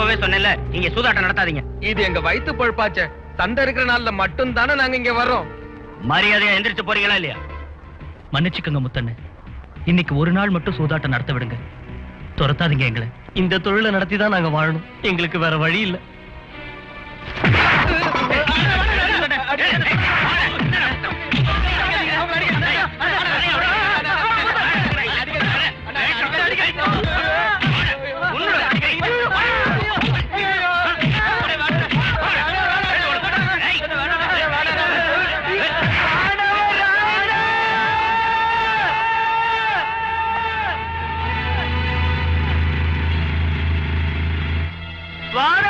அப்பவே சொன்னேன்ல நீங்க சூதாட்டம் நடத்தாதீங்க. இது எங்க வயித்து பொழப்பாச்சே. சண்டை இருக்கிற நாள்ல மட்டும் தானே நாங்க இங்க வர்றோம். மரியாதையா எந்திரிச்சு போறீங்களா இல்லையா? மன்னிச்சுக்கோங்க முத்தண்ணு. இன்னைக்கு ஒரு நாள் மட்டும் சூதாட்டம் நடத்த விடுங்க. துரத்தாதீங்க எங்களை. இந்த தொழிலை நடத்தி தான் நாங்க வாழணும். எங்களுக்கு வேற வழி இல்ல. द्वार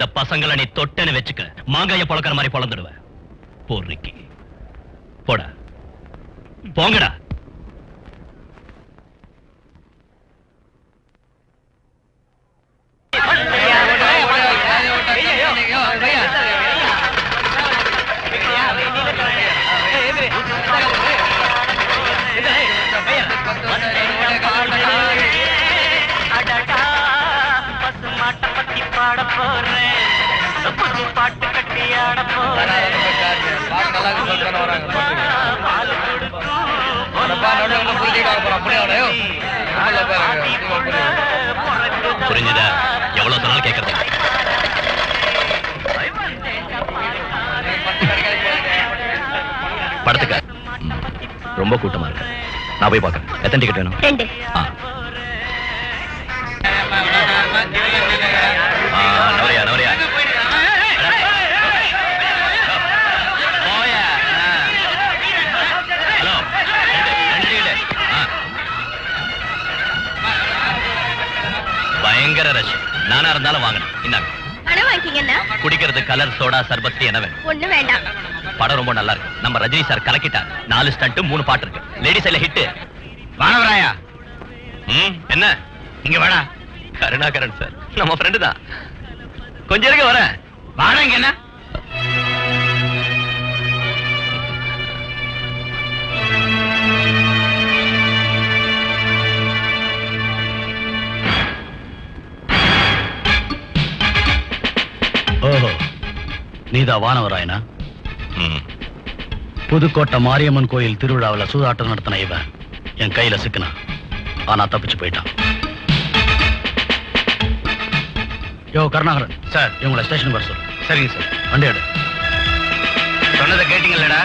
இந்த பசங்களை நீ தொட்டன்னு வச்சுக்க. மாங்காய பழக்கிற மாதிரி பொழந்துடுவ. போடா. போங்கடா. புரிஞ்சுதா எவ்வளவு சொன்னாலும் கேட்கறது படத்துக்கு ரொம்ப கூட்டமா இருக்கு நான் போய் பார்க்கறேன் எத்தனை டிக்கெட் வேணும் பயங்கர ரஷ் நானா இருந்தாலும் வாங்கணும். இந்தாங்க பணம் வாங்கிக்கீங்கன்னா குடிக்கிறது கலர் சோடா சர்பத்தி என்ன வேணும்? ஒண்ணு வேண்டாம். படம் ரொம்ப நல்லா இருக்கு. நம்ம ரஜினி சார் கலக்கிட்டார். நாலு ஸ்டண்ட் மூணு பாட்டு இருக்கு. லேடிஸ் எல்லாம் ஹிட் வானவராயா? ம் என்ன? இங்க வாடா. கருணாகரன் சார் நம்ம ஃப்ரெண்டு தான். கொஞ்சம் இருக்க வரேன். வாடா இங்க என்ன? நீதா வானவராயனா புதுக்கோட்டை மாரியம்மன் கோயில் திருவிழாவில் சூதாட்டம் நடத்தின இவன் என் கையில சிக்கினான் ஆனா தப்பிச்சு போயிட்டான். யோ கருணாகரன். சார். இவங்களை ஸ்டேஷன் வர சொல்லு. சரிங்க சார். வண்டி எடு. சொன்னதை கேட்டீங்களடா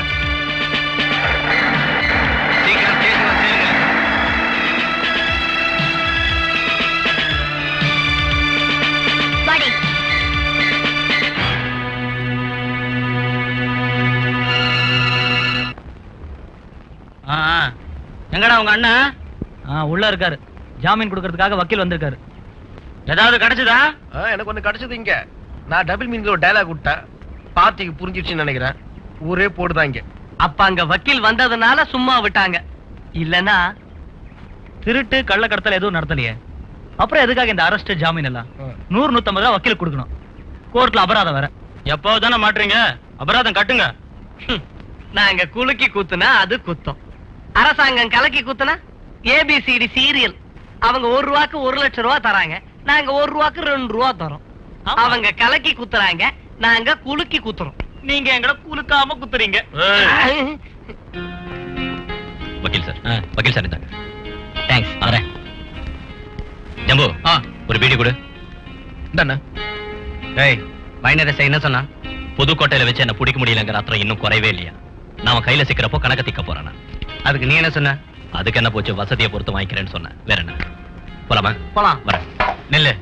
எங்கடா உங்க அண்ணன் ஆ உள்ள இருக்காரு. ஜாமீன் கொடுக்கறதுக்காக வக்கீல் வந்திருக்காரு. ஏதாவது கிடைச்சதா? எனக்கு ஒண்ணு கிடைச்சது இங்க. நான் டபுள் மீனிங்ல ஒரு டயலாக் விட்டேன். பார்ட்டிக்கு புரிஞ்சிடுச்சுன்னு நினைக்கிறேன். ஊரே போடுதான் இங்க. அப்ப அங்க வக்கீல் வந்ததுனால சும்மா விட்டாங்க. இல்லனா திருட்டு கள்ளக்கடத்தல் எதுவும் நடத்தலையே. அப்புறம் எதுக்காக இந்த அரெஸ்ட் ஜாமீன் எல்லாம்? நூறு நூத்தம்பது ரூபா வக்கீல் கொடுக்கணும். கோர்ட்ல அபராதம் வேற. எப்போ தானே மாட்டுறீங்க அபராதம் கட்டுங்க. நாங்க குலுக்கி குத்துனா அது குத்தம். அரசாங்கம் கலக்கி குத்துனா ஏபிசிடி சீரியல் அவங்க ஒரு ரூபாக்கு ஒரு லட்சம் ரூபா தராங்க. நாங்க ஒரு ரூபாக்கு ரெண்டு ரூபா தரோம். அவங்க கலக்கி குத்துறாங்க. நாங்க குலுக்கி குத்துறோம். நீங்க எங்கட குலுக்காம குத்துறீங்க. வக்கீல் சார். வக்கீல் சார் இருந்தாங்க. தேங்க்ஸ் வரேன். ஜம்பு ஒரு பீடி கொடு. இந்தாண்ணா. ஏய் மைனரசை என்ன சொன்னா? புதுக்கோட்டையில வச்சு என்ன பிடிக்க முடியலங்கிற அத்தம் இன்னும் குறையவே இல்லையா? நாம கையில சிக்கிறப்போ கணக்க திக்க போறானா அதுக்கு நீ என்ன சொன்ன அதுக்கு என்ன போச்சு வசதியை பொறுத்து வாங்கிக்கிறேன்னு சொன்னேன் வேற என்ன போலாமா போலாம் வரேன் நெல்லு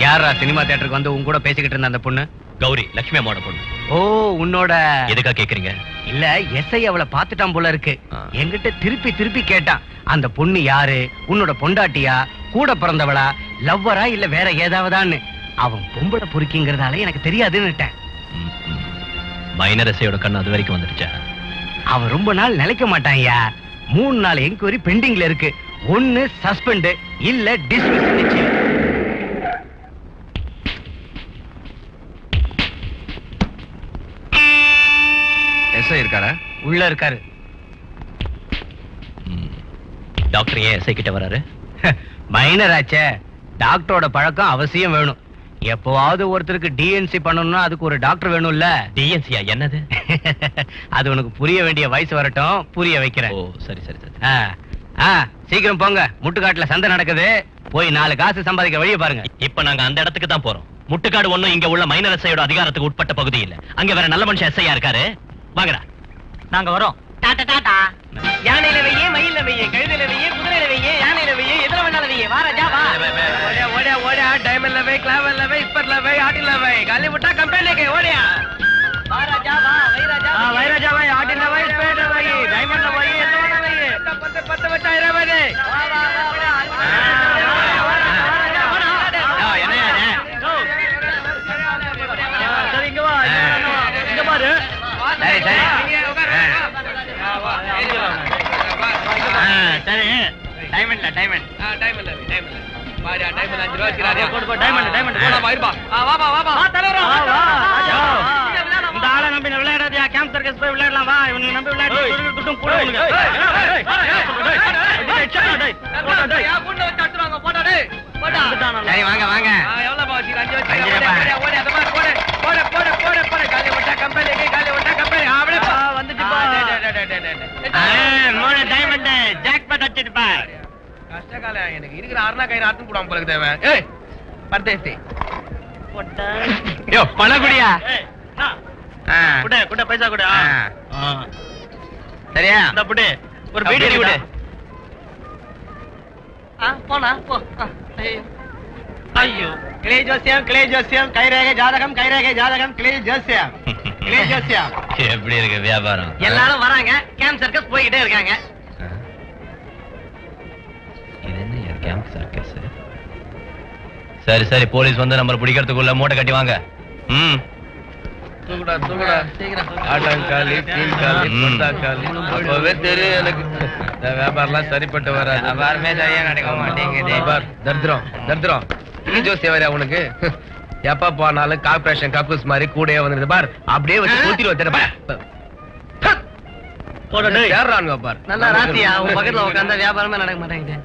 யாரா சினிமா தியேட்டருக்கு வந்து உன் கூட பேசிக்கிட்டு இருந்த அந்த பொண்ணு கௌரி லட்சுமி அம்மாவோட பொண்ணு ஓ உன்னோட எதுக்கா கேக்குறீங்க இல்ல எஸ்ஐ அவளை பாத்துட்டான் போல இருக்கு. என்கிட்ட திருப்பி திருப்பி கேட்டான் அந்த பொண்ணு யாரு உன்னோட பொண்டாட்டியா கூட பிறந்தவளா லவ்வரா இல்ல வேற ஏதாவதான்னு அவன் பொம்பளை பொறுக்கிங்கிறதால எனக்கு தெரியாதுன்னுட்டேன் ம், ம். மைனரசையோட கண்ணு அது வரைக்கும் வந்துடுச்சா அவன் ரொம்ப நாள் நிலைக்க மாட்டான்யா மூணு நாள் என்கொயரி பெண்டிங்ல இருக்கு. ஒன்னு சஸ்பெண்ட் இல்ல டிஸ்மிஸ் நிச்சயம். எஸ்ஐ இருக்காரா? உள்ள இருக்காரு. டாக்டர் ஏன் எஸ்ஐ கிட்ட வராரு? மைனர் ஆச்சே. டாக்டரோட பழக்கம் அவசியம் வேணும். எப்பவாவது ஒருத்தருக்கு டிஎன்சி பண்ணணும்னா அதுக்கு ஒரு டாக்டர் வேணும்ல? டிஎன்சியா என்னது? அது உனக்கு புரிய வேண்டிய வயசு வரட்டும் புரிய வைக்கிறேன். ஓ சரி சரி சரி. ஆ, ஆ, சீக்கிரம் போங்க. முட்டுக்காட்டுல சந்தை நடக்குது. போய் நாலு காசு சம்பாதிக்க வழிய பாருங்க. இப்ப நாங்க அந்த இடத்துக்கு தான் போறோம். முட்டுக்காடு ஒண்ணும் இங்க உள்ள மைனர் எஸ்ஐயோட அதிகாரத்துக்கு உட்பட்ட பகுதி இல்ல. அங்க வேற நல்ல மனுஷன் எஸ்ஐயா இருக்காரு? வாங்கடா. நாங்க வரோம். டாடா டாடா. யானையில வெய்யே மயில வெய்யே கழுதையில வெய்யே எதுல வேணாலும் வெய்யே வா ராஜா வா ஓடியா ஓடியா ஓடியா டைமண்ட்ல வை கிளாவல்ல வை ஸ்பர்ல வை ஆட்டில வை காலி விட்டா கம்பெனிக்கு ஓடியா வா ராஜா வா வை ராஜா ஆ, வை ராஜா வை ஆட்டில வை ஸ்பேட்ல வை டைமண்ட்ல வை எதுல வேணா வை பத்து பத்து வச்சா இருபது வா வா வா வா சரி இங்க வா இங்க பாரு சரி சரி சரி டைமண்ட்ல டைமண்ட் போடு, போடு, diamond, diamond, போடு. இந்த ஆளை நம்பி விளையாடாதியா? கேம்ப் சர்க்கஸ் போய் விளையாடலாம். வா இவனுக்கு நம்பி விளையாடி துட்டும் கூட உனக்கு. வந்துட்டானா? சரி வாங்க வாங்க. ஆ, jackpot அடிச்சிருப்பா. கஷ்டகாலம் எனக்கு இருக்கிற அருணா கயிறு அர்த்தம் போடாம போல தேவை. ஏய் பர்தேசி போட்டா. யோ அண்ணா, குடு, குடு, பைசா குடு. சரியா? இந்தா புடி. ஒரு பீடி விடு. போனா போ. ஐயோ. கிளே ஜோசியம் கிளே ஜோசியம் கைரேகை ஜாதகம் கைரேகை ஜாதகம் கிளே ஜோசியம். கிளே ஜோசியம். எப்படி இருக்கு வியாபாரம்? எல்லாரும் வராங்க சர்க்கஸ் போய்கிட்டே இருக்காங்க. கேம்ப் சர்க்கஸ் சரி சரி போலீஸ் வந்து நம்ம பிடிக்கிறதுக்குள்ள மூட்டை கட்டி வாங்க. ம். தூக்குடா தூக்குடா ஆட்டாங்காலி தீன்காலி ம். பொட்டாங்காலி அப்பவே தெரியும் எனக்கு. இந்த வியாபாரம்லாம் சரிப்பட்டு வராது. வியாபாரமே சரியா நடக்க மாட்டேங்குது. பார், தரித்திரம் தரித்திரம். இது ஜோசியம் வேற உனக்கு? எப்ப போனாலும் கார்பரேஷன் கக்கூஸ் மாதிரி கூடயே வந்துருது. பார் அப்படியே வச்சு ஊத்திட்டு வச்சிரு பார். போடா டேய். சேர்றானுங்க பார். நல்லா ராத்தியா உன் பக்கத்துல உட்காந்தா வியாபாரமே நடக்க மாட்டேங்குது.